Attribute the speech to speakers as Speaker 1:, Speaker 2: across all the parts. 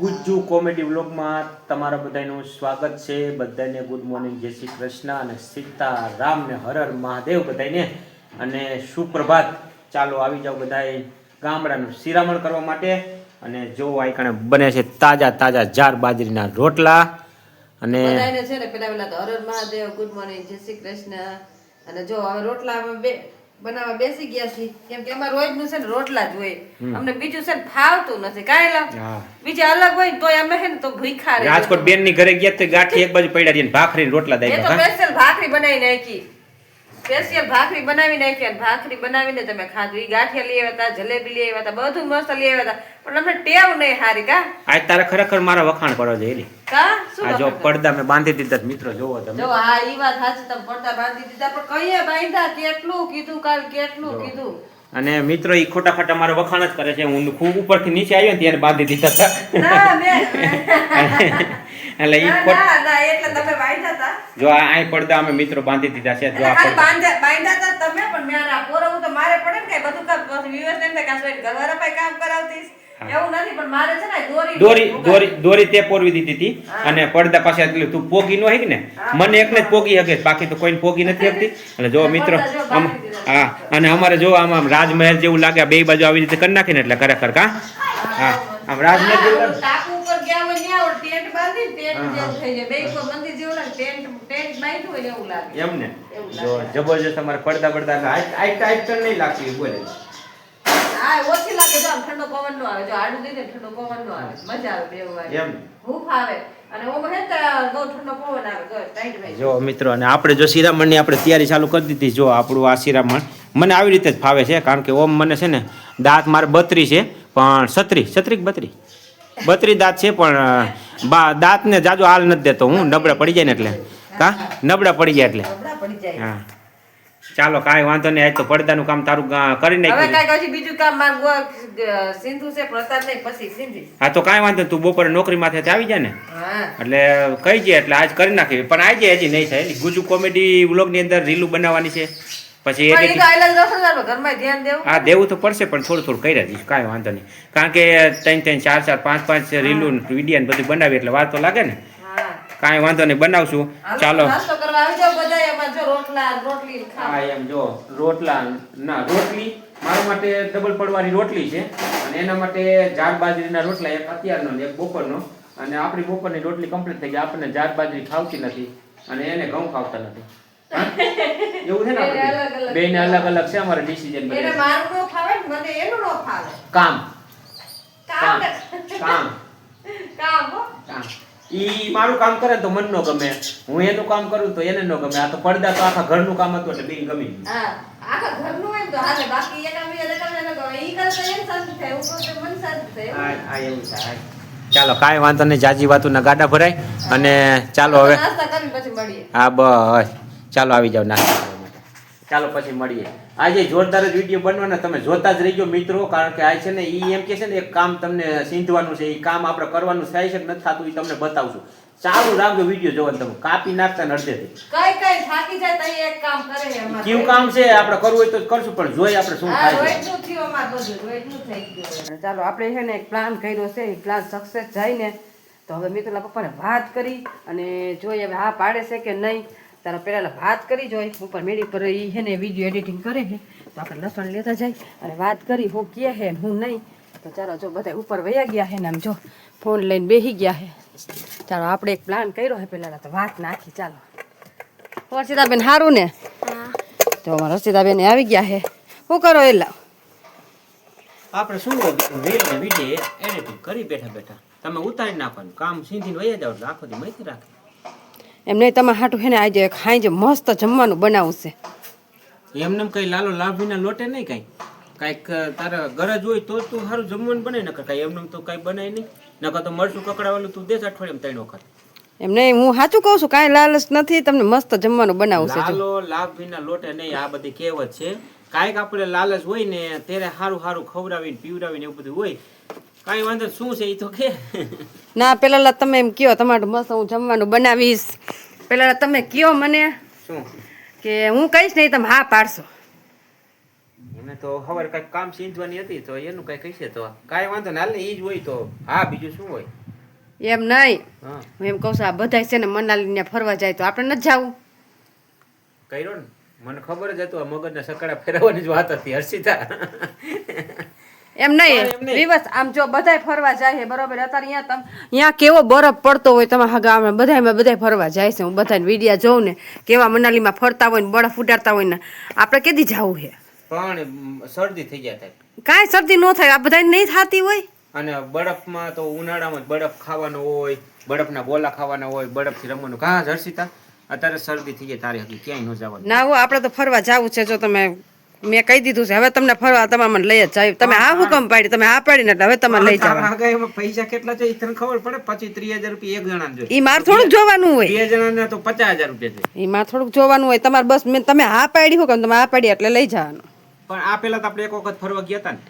Speaker 1: Gujju comedy વ્લોગમાં તમારા બધાનું સ્વાગત છે. બધાને ગુડ મોર્નિંગ. જય શ્રી કૃષ્ણ અને સીતા રામ ને હર હર મહાદેવ બધાને અને સુપ્રભાત. ચાલો આવી જાઓ બધાએ ગામડાનું શિરામણ કરવા માટે. અને જો આ કણે બને છે તાજા તાજા જાર બાજરીના રોટલા. અને
Speaker 2: છે ને પેલા પેલા તો હર હર મહાદેવ, ગુડ મોર્નિંગ, જય શ્રી કૃષ્ણ. અને જો હવે રોટલા બે બનાવવા બેસી ગયા છીએ. કેમ કે અમારે રોજનું છે ને રોટલા જ હોય. અમને બીજું છે ને ફાવતું નથી. કાંઈ લા. બીજે અલગ હોય તો અમે છે ને તો ભૂખા
Speaker 1: રાજકોટ બેનની ઘરે ગયા તો ગાંઠી એક બાજુ પડ્યા રહી ને ભાખરી રોટલા દઈ
Speaker 2: તો સ્પેશિયલ ભાખરી બનાવી નાખી. સ્પેશિયલ ભાખરી બનાવી નાખી અને ભાખરી બનાવીને તમે ખાધું. ઈ ગાંઠિયા લઈ આવ્યા હતા જલેબી લઈ આવ્યા હતા બધું મસ્ત લઈ આવ્યા હતા. પણ અમને ટેવ નહીં હારી કા?
Speaker 1: આજ તારે ખરેખર મારા વખાણ કરો છે એલી
Speaker 2: કા? શું
Speaker 1: આ જો પડદા મેં બાંધી દીધા મિત્રો જોવો તમે.
Speaker 2: જો હા ઈ વાત સાચી તમે પડદા બાંધી દીધા પણ કઈએ બાંધ્યા? કેટલું કીધું કાલ કેટલું કીધું?
Speaker 1: અને મિત્રો એ ખોટા ખોટા મારા વખાણ જ કરે છે. હું ખૂબ ઉપરથી નીચે આવ્યો ને ત્યારે બાંધી દીધા હતા. એટલે
Speaker 2: એ.
Speaker 1: જો આ અહીં પડદા અમે મિત્રો બાંધી દીધા છે. જો આ
Speaker 2: બાંધ્યા- તમે, પણ મેં આ પોરવવું તો મારે પડે ને કાંઈ બધું કામ. વ્યૂઅર્સ એમ કે સોય ઘરવાળા અપાય કામ કરાવતીશ. એવું નથી, પણ મારે છે ને દોરી
Speaker 1: દોરી દોરી દોરી તે પોરવી દીધી હતી. અને પડદા પાસે એટલે તું પોગી નો હે. ને મને એકને જ પોગી હકે બાકી તો કોઈને પોગી નથી હકતી. એટલે જો મિત્રો આમ. હા અને અમારે જો આમ આમ રાજમહેલ જેવું લાગે બે બાજુ આવી રીતે કરી નાખીને એટલે ખરેખર કા હા આમ રાજમહેલ જેવું લાગે
Speaker 2: ટાપુ ઉપર ગયા હોય ત્યાં ઓલું ટેન્ટ બાંધીને ટેન્ટ જેવું થઈ જાય. બે ઉપર મંદિર જેવું લાગે. ટેન્ટ- ટેન્ટ બાંધ્યું હોય એવું લાગે.
Speaker 1: એમ ને જો જબરજસ્ત અમારે પડદા પડદા આઈટ આઈટ નહીં લાગતી બોલે
Speaker 2: આમ ઠંડો પવન નો આવે. જો આડું દઈને ઠંડો પવન નો આવે. મજા આવે બેહવાની.
Speaker 1: એમ
Speaker 2: હૂંફ આવે. હે. જો,
Speaker 1: મિત્રો અને આપણે જો શિરામણની આપણે તૈયારી ચાલુ કરી દીધી જો આપણું આ શિરામણ મને આવી રીતે જ ફાવે છે કારણ કે ઓમ મને છે ને દાંત મારે બત્રી છે પણ છત્રી છત્રી બત્રી બત્રી દાંત છે પણ બા દાંતને જાજો હાલ નથી દેતો હું નબળા પડી જાય ને એટલે કા નબળા પડી જાય એટલે. હા ચાલો કાંઈ વાંધો નહીં આજ તો પડદાનું કામ તારું કરી
Speaker 2: હવે
Speaker 1: નાખ્યું.
Speaker 2: કાંઈક બીજું કામ સિંધુ છે પ્રસાદ નહીં પછી સિંધી.
Speaker 1: હા તો કાંઈ વાંધો તું બપોરે નોકરી માથે આવી જાય ને. એટલે કહી જાય એટલે આજ કરી નાખી પણ આજે હજી નહીં થાય ગુજુ કોમેડી વ્લોગની અંદર રીલું બનાવવાની છે. પછી હા દેવું તો પડશે પણ થોડું થોડું કરી દઈશ કાંઈ વાંધો નહીં. કારણ કે ત્રણ ત્રણ ચાર ચાર પાંચ પાંચ રીલું વિડીયા બધું બનાવી એટલે વાર તો લાગે ને. કાંઈ વાંધો નહીં બનાવશું. ચાલો.
Speaker 2: નાસ્તો કરવા આવી જાઓ બધાય. એમાં જો રોટલા રોટલી ને ખાવ.
Speaker 1: હા એમ જો રોટલા ના રોટલી મારા માટે ડબલ પડવાની રોટલી છે. અને એના માટે જાર બાજરીના રોટલા એક અત્યારનો ને એક બપોરનો. અને આપણી બપોરની રોટલી કમ્પ્લીટ થઈ ગઈ. આપણને જાર બાજરી ખાવતી નથી અને એને ઘઉં ખાવતા નથી. એવું છે ને
Speaker 2: એને અલગ અલગ
Speaker 1: છે અમારે ડિસિઝન
Speaker 2: એને મારું નો ફાવે ને મને એનું નો ફાવે.
Speaker 1: કામ.
Speaker 2: કામ.
Speaker 1: કામ. કામ.
Speaker 2: કામ હો.
Speaker 1: કામ. ઈ મારું કામ કરે તો મન નો ગમે. હું એનું કામ કરું તો એને નો ગમે. આ તો પડદા તો આખા ઘરનું કામ હતું એટલે બેન ગમી
Speaker 2: હા આખા ઘરનું એમ ને તો હાલે. બાકી એક આમ બીજા દેખાડે ન ગમે. ઈ કરે તો એને શાંતિ થાય. ઉપર તો મન શાંતિ થાય હા.
Speaker 1: આ એવું થાય ચાલો કાંઈ વાંધો નહીં. જાજી વાતુના ગાડા ભરાય. અને ચાલો હવે હા બસ. ચાલો આવી જાવ નાસ્તા. ચાલો પછી મળીએ. આજે જોરદાર જ વીડિયો બનવાનો તમે જોતા જ રહીજો મિત્રો કારણ કે આ છે ને એ એમ કે છે ને એક કામ તમને સીંધવાનું છે એ કામ આપણે કરવાનું થાય છે કે નથી થતું એ તમને બતાવશું. ચાલુ રાખજો વીડિયો જોવા તમે. કાપી નાખતા ને અડધેથી.
Speaker 2: કઈ કઈ થાકી જાય તઈ એક કામ કરે છે અમારે.
Speaker 1: કેવું કામ છે? આપણે કરવું હોય તો જ કરશું પણ જોઈએ આપણે શું થાય છે.
Speaker 2: રોજનું થયું અમાર બધું, રોજનું થઈ ગયું. ચાલો આપણે છે ને એક પ્લાન કર્યો છે એ પ્લાન સક્સેસ જાય ને. તો હવે મિત્રના પપ્પાને વાત કરી અને જોઈએ હવે હા પાડે છે કે નહીં. તારા પહેલાં વાત કરી જોઈ ઉપર મેળી પર એ છે ને વીડિયો એડિટિંગ કરે છે તો આપણે લસણ લેતા જાય અને વાત કરી હું કે હે હું નહીં. તો ચાલો જો બધા ઉપર વયા ગયા છે ને આમ જો ફોન લઈને બેસી ગયા છે ચાલો આપણે એક પ્લાન કર્યો છે પહેલા તો વાત નાખી. ચાલો. હર્ષિતાબેન સારું ને? તો અમારા હર્ષિતાબેન આવી ગયા છે શું કરો એલા
Speaker 1: આપણે શું રીલ ને વીડિયો એડિટિંગ કરી બેઠા બેઠા. તમે ઉતારી નાખવાનું કામ સીધી વહી જાવ એટલે આખો દી મૈથી રાખે.
Speaker 2: એમ નહીં તમારે હાટું હેને આજે ખાઈ મસ્ત જમવાનું બનાવશે. છે
Speaker 1: એમને કઈ લાલો લાભ વિના લોટે નહીં કઈ? કાંઈક તારે ગરજ હોય તો તું સારું જમવાનું બને નકર કાંઈ એમને તો કાંઈ બનાય નહીં. નકર તો મરચું કકડાવાળું તું દેશ અઠવાડિયે ત્રણ વખત
Speaker 2: એમ નહીં હું સાચું કહું છું કાંઈ લાલચ નથી તમને મસ્ત જમવાનું બનાવશે છે
Speaker 1: લાલો લાભ વિના લોટે નહીં આ બધી કહેવત છે. કાંઈક આપણે લાલચ હોય ને ત્યારે સારું સારું ખવડાવીને પીવડાવીને એવું બધું હોય કાંઈ વાંધો શું છે એ તો કે?
Speaker 2: ના પેલા તમે એમ કયો તમારું મસ્ત હું જમવાનું બનાવીશ. પેલા તમે કયો મને
Speaker 1: શું?
Speaker 2: કે હું કહીશ નહીં તમે હા પાડશો.
Speaker 1: મને તો ખબર કઈ કામ સીંધવાની હતી તો એનું કઈ કહીશે તો. કાંઈ વાંધો ના હાલ ને જ હોય તો. હા બીજું શું હોય?
Speaker 2: એમ નહીં
Speaker 1: હા.
Speaker 2: એમ કહું છું આ બધા છે ને મનાલીને ફરવા જાય તો આપણે નથી જવું.
Speaker 1: કર્યો ને? મને ખબર જ હતું મગજને મગજના સકડા ફેરવવાની જ વાત હતી હર્ષિતા.
Speaker 2: એમ નહીં. દિવસ આમ જો બધાય ફરવા જાય છે બરોબર? અત્યારે અહીંયા તમે અહીંયા કેવો બરફ પડતો હોય તમારા હગા બધા બધાયમાં બધાય ફરવા જાય છે. હું બધાને વિડીયા જોઉં ને કેવા મનાલીમાં ફરતા હોય ને બરફ ઉડાડતા હોય ને આપણે કેદી જવું છે?
Speaker 1: પણ શરદી થઈ ગયા થાય.
Speaker 2: કાંઈ શરદી ન થાય આ બધાને નહીં થતી હોય?
Speaker 1: અને બરફમાં તો ઉનાળામાં બરફ ખાવાનો હોય બરફના ગોલા ખાવાના હોય બરફથી રમવાનું. કાં જર્સીતા? અત્યારે શરદી થઈ જાય તારી હતી ક્યાંય ન જવાનું.
Speaker 2: ના હો આપણે તો ફરવા જવું છે જો તમે મેં કહી દીધું છે હવે તમને ફરવા તમારે મને લઈ જ જાય તમે આ હુકમ પાડી તમે આ પાડીને એટલે હવે તમે લઈ જાવ
Speaker 1: પૈસા કેટલા છે એ તને ખબર પડે? પછી ત્રીસ હજાર રૂપિયા એક જણા જોઈએ
Speaker 2: એ મારે થોડુંક જોવાનું હોય.
Speaker 1: બે જણાના તો પચાસ હજાર રૂપિયા છે.
Speaker 2: એ મારે થોડુંક જોવાનું હોય. તમારે બસ મેં તમે આ પાડી હુકમ તમે આ પાડી એટલે લઈ જવાનું.
Speaker 1: પણ આ પેલા તો આપણે એક વખત ફરવા ગયા હતા ને.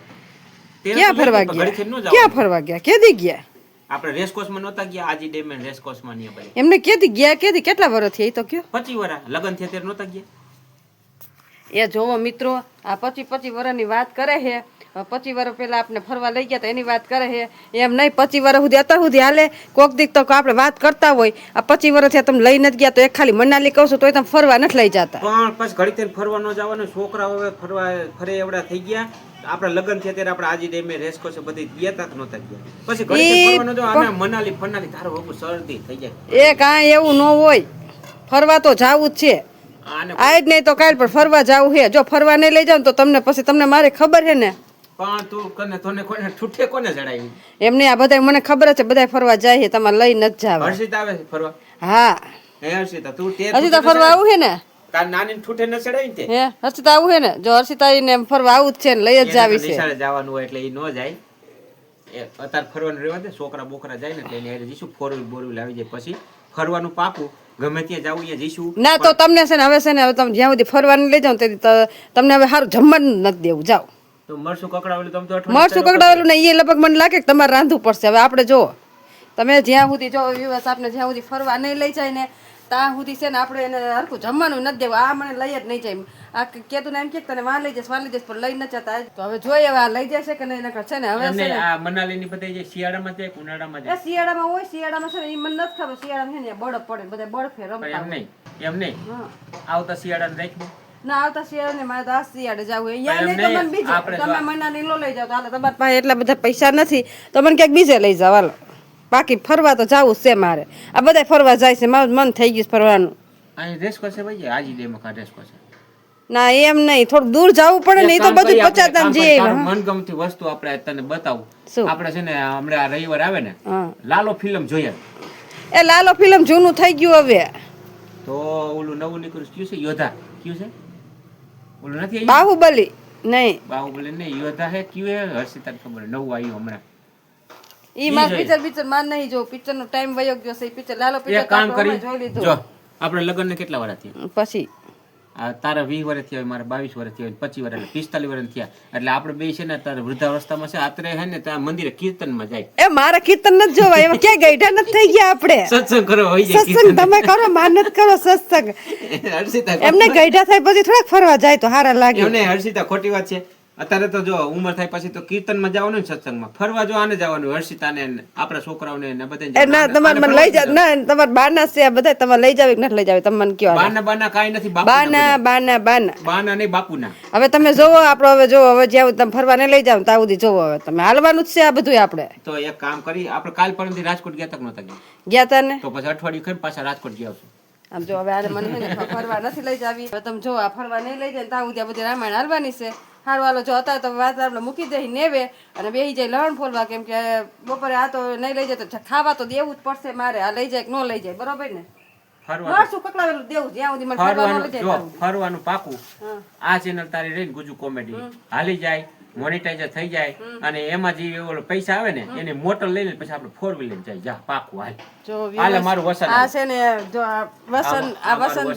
Speaker 2: ક્યાં ફરવા ગયા. ક્યાં ફરવા ગયા? કેદી ગયા?
Speaker 1: આપણે રેસકોર્સમાં નહોતા ગયા આજી ડેમ રેસકોર્સમાં નહીં
Speaker 2: એમને કેદી ગયા? કેદી કેટલા વર્ષ થયા એ તો કયો?
Speaker 1: પચી વરા લગન થયા ત્યારે નહોતા ગયા.
Speaker 2: એ જોવો મિત્રો આ પચી પચી વર્ષની વાત કરે છે. પચી વર્ષ પહેલા આપણે ફરવા લઈ ગયા તો એની વાત કરે છે. એમ નહીં પચી વર્ષ સુધી અત્યાર સુધી હાલે. કોક દીક તો આપણે વાત કરતા હોય. આ પચી વર્ષ થયા તમે લઈ નથી ગયા તો એક ખાલી મનાલી કહું છું તોય તમે ફરવા નથી લઈ જતા.
Speaker 1: પણ પછી ઘડી થઈને ફરવા ન જવાનું છોકરા હવે ફરવા ફરે એવડા થઈ ગયા. આપણા લગન થયા ત્યારે આપણે આજી ડેમે કોસે બધી ગયા તા કે નહોતા ગયા. પછી ઘડી
Speaker 2: ઈ
Speaker 1: ફરવા ન જવાનું અને મનાલી ફરનાલી તારો બાબુ શરદી થઈ જાય.
Speaker 2: એ કાંઈ એવું ન હોય. ફરવા તો જાવું જ છે. આજ નહીં તો કાલ પણ ફરવા જવું છે જો ફરવા નહીં લઈ જાવ તો તમને પછી તમને મારે ખબર છે ને. એમને આ બધા મને ખબર છે બધા ફરવા જાય છે તમારે લઈ નથી જાવ.
Speaker 1: હર્ષિત આવે ફરવા?
Speaker 2: હા.
Speaker 1: હર્ષિતા
Speaker 2: ફરવા આવું છે ને?
Speaker 1: નાની ઠૂઠે ન ચડાવી તે?
Speaker 2: હે હર્ષિતા આવું ને? જો હર્ષિતા ને ફરવા આવું જ છે ને લઈ જ જાવી છે.
Speaker 1: જવાનું હોય એટલે એ ન જાય. અત્યારે ફરવાનું રહેવા દે છોકરા બોકરા જાય ને એટલે એને હારે ફોર વ્હીલ બોર વ્હીલ આવી જાય. પછી ફરવાનું પાકું. ગમે ત્યાં જવું અહીંયા જઈશું.
Speaker 2: ના તો તમને છે ને હવે છે ને હવે તમે જ્યાં સુધી ફરવા લઈ જાવ તેથી તો તમને હવે સારું જમવાનું નથી દેવું જાઓ.
Speaker 1: મરસું કકડાવેલું તમે તો
Speaker 2: મરસું કકડાવેલું ને એ લગભગ મને લાગે કે તમારે રાંધવું પડશે. હવે આપણે જો તમે જ્યાં સુધી જો વિવાસ આપને જ્યાં સુધી ફરવા નહીં લઈ જાય ને ત્યાં સુધી છે ને આપણે એને હરખું જમવાનું નથી દેવું. આ મને લઈ જ નહીં જાય. આ કેતું ને એમ કે તને વાં લઈ જઈશ વાં લઈ જઈશ પણ લઈ ન જતા. તો હવે જોઈએ હવે આ લઈ જશે કે નહીં? નકર છે ને હવે છે
Speaker 1: આ મનાલીની બધી જે શિયાળામાં કે ઉનાળામાં જાય
Speaker 2: શિયાળામાં હોય શિયાળામાં છે ને એ મને નથી ખબર. શિયાળામાં છે ને બરફ પડે બધા બરફે
Speaker 1: પણ
Speaker 2: રમતા
Speaker 1: એમ નહીં એમ નહીં. આવતા શિયાળાને રાખી
Speaker 2: ના. આવતા શિયાળે મારે તો આ શિયાળે જવું અહીંયા નહીં તો મને બીજે. તમે મનાલી નો લઈ જાઓ. તો હાલે તમારા પાસે એટલા બધા પૈસા નથી. તો મને ક્યાંક બીજે લઈ જાવ હાલો. બાકી ફરવા તો જવું છે મારે. આ બધા ફરવા જાય છે મારું મન થઈ ગયું છે ફરવાનું.
Speaker 1: અહીં રેસ કરશે ભાઈ? આજી ડેમાં કા રેસ કરશે
Speaker 2: ના એમ નહીં થોડું દૂર જવું પડે ને એ તો બધું પચાતા જે
Speaker 1: મનગમતી વસ્તુ આપણે તને બતાવું. આપણે છે ને હમણાં આ રવિવાર આવે ને લાલો ફિલ્મ જોઈએ.
Speaker 2: એ લાલો ફિલ્મ જૂનું થઈ ગયું હવે.
Speaker 1: તો ઓલું નવું નીકળ્યું કયું છે? યોધા કયું છે? ઓલું નથી
Speaker 2: બાહુબલી નહીં.
Speaker 1: બાહુબલી નહીં યોધા હે કયું હે? હર્ષિતા ખબર નવું આવ્યું હમણાં.
Speaker 2: ઈ માર પિક્ચર પિક્ચર માર નહીં જો પિક્ચર નો ટાઈમ વયો ગયો છે. પિક્ચર લાલો પિક્ચર
Speaker 1: એક કામ કરી.
Speaker 2: જોઈ લીધું.
Speaker 1: જો આપણે લગ્ન કેટલા વાર થયા?
Speaker 2: પછી.
Speaker 1: આ તારા વીસ વર્ષ થયા મારા બાવીસ વર્ષ થયા પચીસ વર્ષ એટલે પિસ્તાલીસ વર્ષ થયા. એટલે આપણે બે છે ને તારા વૃદ્ધાવસ્થામાં છે આત્રે હે ને ત્યાં મંદિરે કીર્તનમાં જાય.
Speaker 2: એ મારા કીર્તન નથી જોવા એમાં ક્યાં ગઈઢા નથી થઈ ગયા આપણે.
Speaker 1: સત્સંગ કરો હોય
Speaker 2: સત્સંગ તમે કરો માનત કરો સત્સંગ.
Speaker 1: હર્ષિતા
Speaker 2: એમને ગઈઢા થાય પછી થોડાક ફરવા જાય તો હારા લાગે.
Speaker 1: એમને હર્ષિતા ખોટી વાત છે. અત્યારે તો જો ઉંમર થાય પછી તો કીર્તનમાં જવાનું સત્સંગમાં. ફરવા જો આને જવાનું હર્ષિતાને ને આપણા છોકરાઓને ને બધાને
Speaker 2: ના તમારે મને લઈ જાવ ના તમારે બાના છે આ બધા તમારે લઈ જાવ કે નથી લઈ જાવ તમે મને કયો
Speaker 1: બાના બાના કાઈ નથી
Speaker 2: બાના બાના બાના.
Speaker 1: બાના નહીં બાપુના.
Speaker 2: હવે તમે જોવો આપણો હવે જોવો હવે જ્યાં તમે ફરવા ને લઈ જાવ ત્યાં સુધી જોવો હવે તમે. હાલવાનું જ છે આ બધું આપણે.
Speaker 1: તો એક કામ કરી આપણે કાલ પરમથી રાજકોટ ગયા તક નહોતા ગયા.
Speaker 2: ગયા તા ને?
Speaker 1: તો પછી અઠવાડિયું ખાઈ પાછા રાજકોટ ગયા આવશું
Speaker 2: આમ જો હવે આને મને ને ફરવા નથી લઈ જાવી. હવે તમે જો આ ફરવા નહીં લઈ જાય ને ત્યાં બધી રામાયણ હાલવાની છે. હારું હાલો જો હતા તો વાત આપણે મૂકી દઈ નેવે અને બેસી જાય લણ ફોલવા કેમ કે બપોરે આ તો નહીં લઈ જાય તો ખાવા તો દેવું જ પડશે મારે. આ લઈ જાય કે ન લઈ જાય બરોબર ને?
Speaker 1: ફરવાનું.
Speaker 2: ત્યાં
Speaker 1: પાકું. આ ચેનલ તારી રહીને ગુજુ કોમેડી હાલી જાય. મોનેટાઈઝર થઈ જાય અને એમાં જે ઓલો પૈસા આવે ને એને મોટર લઈને પછી આપણે ફોર વ્હીલર જાય. જા પાકું હાલ.
Speaker 2: જો
Speaker 1: હાલે મારું વસન.
Speaker 2: આ છે ને જો આ વસન આ વસન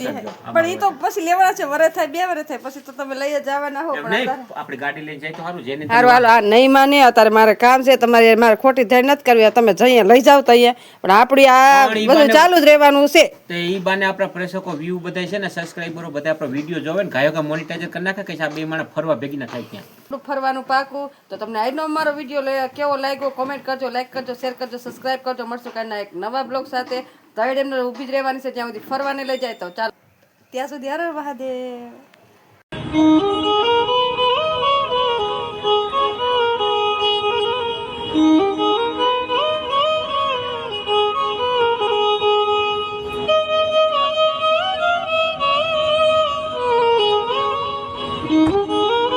Speaker 2: પણ એ તો પછી લેવાના છે વરે થાય બે વરે થાય પછી તો તમે લઈ જ જવાના હો પણ
Speaker 1: આપણે ગાડી લઈને જાય તો સારું જેને
Speaker 2: સારું હાલો આ નહીં માને અત્યારે મારે કામ છે તમારે મારે ખોટી ધ્યાન નથી કરવી તમે જઈએ લઈ જાવ તો અહીંયા. પણ આપણી આ બધું ચાલુ જ રહેવાનું છે.
Speaker 1: તો એ બાને આપણા પ્રેક્ષકો વ્યૂ બધા છે ને સબસ્ક્રાઈબરો બધા આપણો વીડિયો જોવે ને ગાયો મોનિટાઈઝર કરી નાખે કે આ બે માણસ ફરવા ભેગી ના થાય ત્યાં.
Speaker 2: ફરવા આવવાનું પાકું. તો તમને આજનો અમારો વીડિયો કેવો લાગ્યો? કોમેન્ટ કરજો લાઈક કરજો શેર કરજો સબસ્ક્રાઈબ કરજો. મળશું કાલના એક નવા બ્લોગ સાથે. તળેડ એમને ઊભી જ રહેવાની છે, જ્યાં સુધી ફરવાને લઈ જાય તો. ચાલો. ત્યાં સુધી હર મહાદેવ.